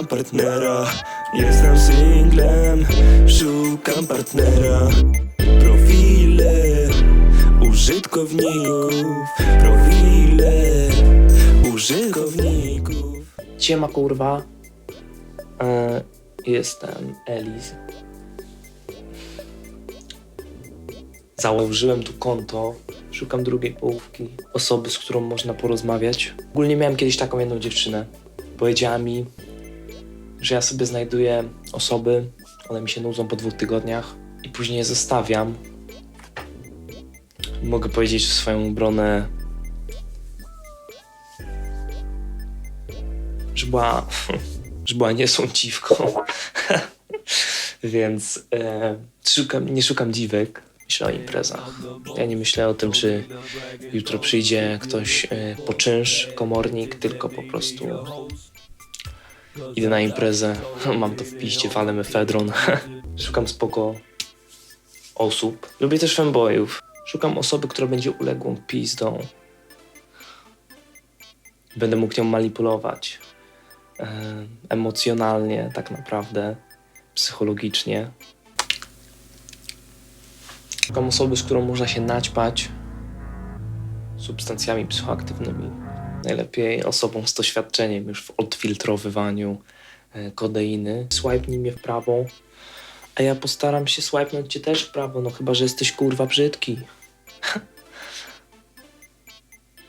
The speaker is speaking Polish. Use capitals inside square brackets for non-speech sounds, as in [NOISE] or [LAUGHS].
szukam partnera Jestem singlem, szukam partnera Profile użytkowników Profile użytkowników Ciema kurwa. E, jestem Eliz. Założyłem tu konto. Szukam drugiej połówki. Osoby, z którą można porozmawiać. Ogólnie miałem kiedyś taką jedną dziewczynę. Powiedziała mi, że ja sobie znajduję osoby, one mi się nudzą po dwóch tygodniach i później je zostawiam. Mogę powiedzieć w swoją obronę, że była, [LAUGHS] że była niesądziwką. [LAUGHS] Więc e, szukam, nie szukam dziwek, myślę o imprezach. Ja nie myślę o tym, czy jutro przyjdzie ktoś e, po czynsz, komornik, tylko po prostu idę na imprezę, [LAUGHS] mam to w piście, walę mefedron. [LAUGHS] Szukam spoko osób. Lubię też fanboyów. Szukam osoby, która będzie uległą pizdą. Będę mógł nią manipulować e, emocjonalnie, tak naprawdę, psychologicznie. Szukam osoby, z którą można się naćpać substancjami psychoaktywnymi. Najlepiej osobą z doświadczeniem już w odfiltrowywaniu e, kodeiny. Swipe mnie w prawo, a ja postaram się swipenąć cię też w prawo, no chyba, że jesteś kurwa brzydki. [LAUGHS]